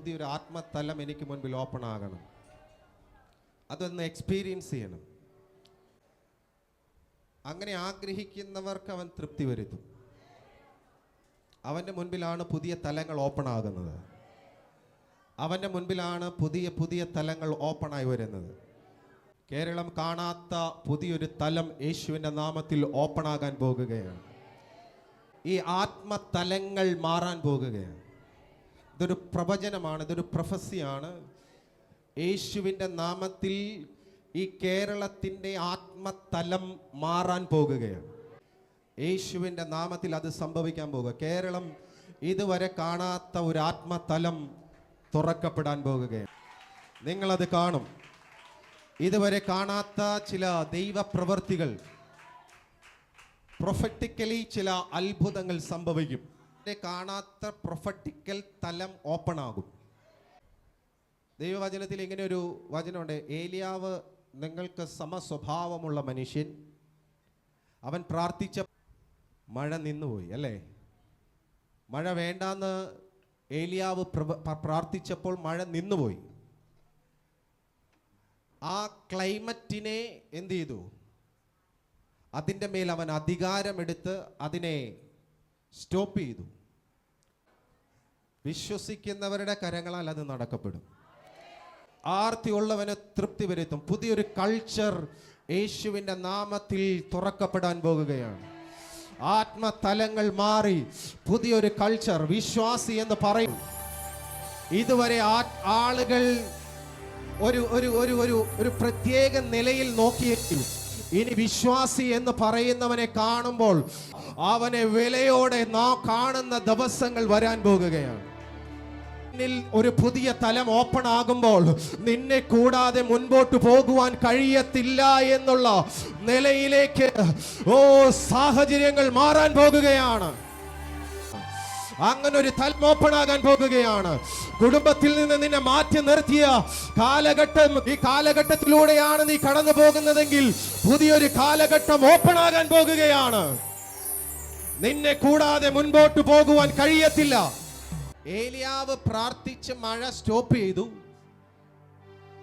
പുതിയൊരു ആത്മതലം എനിക്ക് മുൻപിൽ ഓപ്പൺ ആകണം. അതൊന്ന് എക്സ്പീരിയൻസ് ചെയ്യണം. അങ്ങനെ ആഗ്രഹിക്കുന്നവർക്ക് അവൻ തൃപ്തി വരുത്തും. അവന്റെ മുൻപിലാണ് പുതിയ തലങ്ങൾ ഓപ്പൺ ആകുന്നത്. അവന്റെ മുൻപിലാണ് പുതിയ പുതിയ തലങ്ങൾ ഓപ്പണായി വരുന്നത്. കേരളം കാണാത്ത പുതിയൊരു തലം യേശുവിന്റെ നാമത്തിൽ ഓപ്പൺ ആകാൻ പോകുകയാണ്. ഈ ആത്മതലങ്ങൾ മാറാൻ പോകുകയാണ്. ഇതൊരു പ്രവചനമാണ് ഇതൊരു പ്രൊഫസിയാണ് യേശുവിന്റെ നാമത്തിൽ ഈ കേരളത്തിന്റെ ആത്മതലം മാറാൻ പോകുകയാണ്. യേശുവിന്റെ നാമത്തിൽ അത് സംഭവിക്കാൻ പോകുക. കേരളം ഇതുവരെ കാണാത്ത ഒരു ആത്മതലം തുറക്കപ്പെടാൻ പോകുകയാണ്. നിങ്ങളത് കാണും. ഇതുവരെ കാണാത്ത ചില ദൈവപ്രവർത്തികൾ പ്രൊഫറ്റിക്കലി ചില അത്ഭുതങ്ങൾ സംഭവിക്കും. കാണാത്ത പ്രൊഫറ്റിക്കൽ തലം ഓപ്പൺ ആകും. ദൈവവചനത്തിൽ ഇങ്ങനെ ഒരു വചനമുണ്ട്. ഏലിയാവ് നിങ്ങൾക്ക് സമസ്വഭാവമുള്ള മനുഷ്യൻ. അവൻ പ്രാർത്ഥിച്ച മഴ നിന്നുപോയി അല്ലേ? മഴ വേണ്ടാന്ന് ഏലിയാവ് പ്രാർത്ഥിച്ചപ്പോൾ മഴ നിന്നുപോയി. ആ ക്ലൈമറ്റിനെ എന്ത് ചെയ്തു? അതിന്റെ മേൽ അവൻ അധികാരമെടുത്ത് അതിനെ സ്റ്റോപ്പ് ചെയ്തു. വിശ്വസിക്കുന്നവരുടെ കരങ്ങളാൽ അത് നടക്കപ്പെടും. ആർത്തിയുള്ളവന് തൃപ്തി വരുത്തും. പുതിയൊരു കൾച്ചർ യേശുവിന്റെ നാമത്തിൽ തുറക്കപ്പെടാൻ പോകുകയാണ്. ആത്മതലങ്ങൾ മാറി പുതിയൊരു കൾച്ചർ വിശ്വാസി എന്ന് പറയും. ഇതുവരെ ആളുകൾ ഒരു ഒരു ഒരു ഒരു ഒരു പ്രത്യേക നിലയിൽ നോക്കിയെങ്കിൽ ഇനി വിശ്വാസി എന്ന് പറയുന്നവനെ കാണുമ്പോൾ അവനെ വിലയോടെ നാം കാണുന്ന ദിവസങ്ങൾ വരാൻ പോകുകയാണ്. നിന്നിൽ ഒരു പുതിയ തലം ഓപ്പൺ ആകുമ്പോൾ നിന്നെ കൂടാതെ മുൻപോട്ട് പോകുവാൻ കഴിയത്തില്ല എന്നുള്ള നിലയിലേക്ക് ഓ സാഹചര്യങ്ങൾ മാറാൻ പോകുകയാണ്. അങ്ങനെ ഒരു തലം ഓപ്പൺ ആകാൻ പോകുകയാണ്. കുടുംബത്തിൽ നിന്ന് നിന്നെ മാറ്റി നിർത്തിയ കാലഘട്ടം ഈ കാലഘട്ടത്തിലൂടെയാണ് നീ കടന്നു പോകുന്നതെങ്കിൽ പുതിയൊരു കാലഘട്ടം ഓപ്പൺ ആകാൻ പോകുകയാണ്. നിന്നെ കൂടാതെ മുൻപോട്ട് പോകുവാൻ കഴിയത്തില്ല. ഏലിയാവ് പ്രാർത്ഥിച്ച് മഴ സ്റ്റോപ്പ് ചെയ്തു.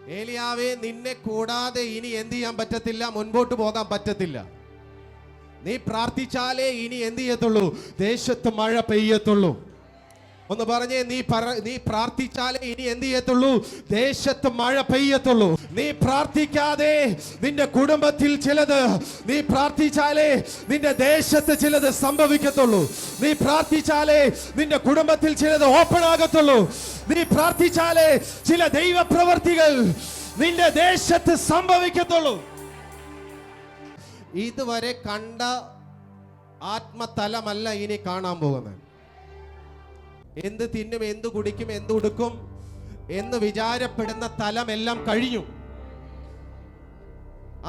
ഏലിയാവെ നിന്നെ കൂടാതെ ഇനി എന്ത് ചെയ്യാൻ പറ്റത്തില്ല? മുൻപോട്ട് പോകാൻ പറ്റത്തില്ല. നീ പ്രാർത്ഥിച്ചാലേ ഇനി എന്ത് ചെയ്യത്തുള്ളൂ? ദേശത്ത് മഴ പെയ്യത്തുള്ളൂ. ഒന്ന് പറഞ്ഞേ നീ പറ നീ പ്രാർത്ഥിച്ചാലേ ഇനി എന്ത് ചെയ്യത്തുള്ളൂ? ദേശത്ത് മഴ പെയ്യത്തുള്ളൂ. നീ പ്രാർത്ഥിക്കാതെ നിന്റെ കുടുംബത്തിൽ ചിലത് നീ പ്രാർത്ഥിച്ചാലേ നിന്റെ ദേശത്ത് ചിലത് സംഭവിക്കത്തുള്ളൂ. നീ പ്രാർത്ഥിച്ചാലേ നിന്റെ കുടുംബത്തിൽ ചിലത് ഓപ്പൺ ആകത്തുള്ളൂ. നീ പ്രാർത്ഥിച്ചാലേ ചില ദൈവപ്രവർത്തികൾ നിന്റെ ദേശത്ത് സംഭവിക്കത്തുള്ളൂ. ഇതുവരെ കണ്ട ആത്മതലമല്ല ഇനി കാണാൻ പോകുന്നത്. എന്ത് തിന്നും എന്ത് കുടിക്കും എന്ത് ഉടുക്കും എന്ന് വിചാരപ്പെടുന്ന തലമെല്ലാം കഴിഞ്ഞു.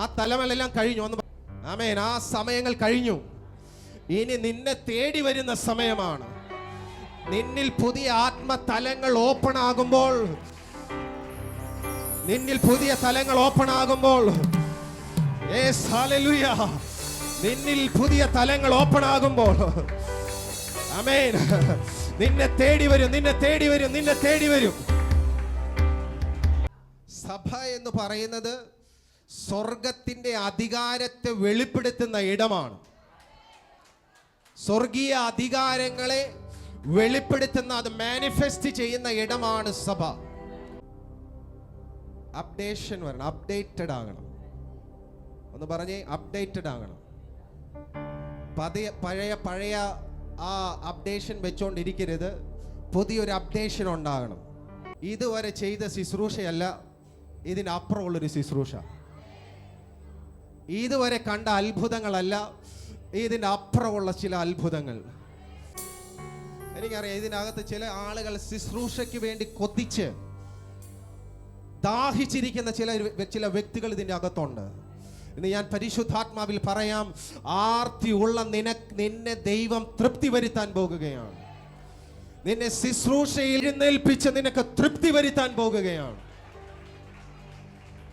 ആ തലമലെല്ലാം കഴിഞ്ഞു ഒന്ന് ആമേൻ. ആ സമയങ്ങൾ കഴിഞ്ഞു. ഇനി നിന്നെ തേടി വരുന്ന സമയമാണ്. നിന്നിൽ പുതിയ ആത്മതലങ്ങൾ ഓപ്പൺ ആകുമ്പോൾ നിന്നിൽ പുതിയ തലങ്ങൾ ഓപ്പൺ ആകുമ്പോൾ. നിന്നിൽ പുതിയ തലങ്ങൾ ഓപ്പൺ ആകുമ്പോൾ അമേൻ നിന്നെ തേടി വരും നിന്നെ തേടി വരും നിന്നെ തേടി വരും. സഭ എന്ന് പറയുന്നത് സ്വർഗത്തിന്റെ അധികാരത്തെ വെളിപ്പെടുത്തുന്ന ഇടമാണ്. സ്വർഗീയ അധികാരങ്ങളെ വെളിപ്പെടുത്തുന്ന അത് മാനിഫെസ്റ്റ് ചെയ്യുന്ന ഇടമാണ് സഭ. അപ്ഡേഷൻ വരണം അപ്ഡേറ്റഡ് ആകണം. ഒന്ന് പറഞ്ഞേ അപ്ഡേറ്റഡ് ആകണം. പതിയ പഴയ പഴയ ആ അപ്ഡേഷൻ വെച്ചോണ്ടിരിക്കരുത്. പുതിയൊരു അപ്ഡേഷൻ ഉണ്ടാകണം. ഇതുവരെ ചെയ്ത ശുശ്രൂഷയല്ല ഇതിനപ്പുറമുള്ളൊരു ശുശ്രൂഷ. ഇതുവരെ കണ്ട അത്ഭുതങ്ങളല്ല ഇതിന്റെ അപ്പുറമുള്ള ചില അത്ഭുതങ്ങൾ. എനിക്കറിയാം ഇതിനകത്ത് ചില ആളുകൾ ശുശ്രൂഷയ്ക്ക് വേണ്ടി കൊത്തിച്ച് ദാഹിച്ചിരിക്കുന്ന ചില ചില വ്യക്തികൾ ഇതിന്റെ അകത്തുണ്ട്. ഇന്ന് ഞാൻ പരിശുദ്ധാത്മാവിൽ പറയാം ആർത്തി ഉള്ള നിന നിന്നെ ദൈവം തൃപ്തി വരുത്താൻ പോകുകയാണ്. നിന്നെ ശുശ്രൂഷയിൽ എഴുന്നേൽപ്പിച്ച് നിനക്ക് തൃപ്തി വരുത്താൻ പോകുകയാണ്.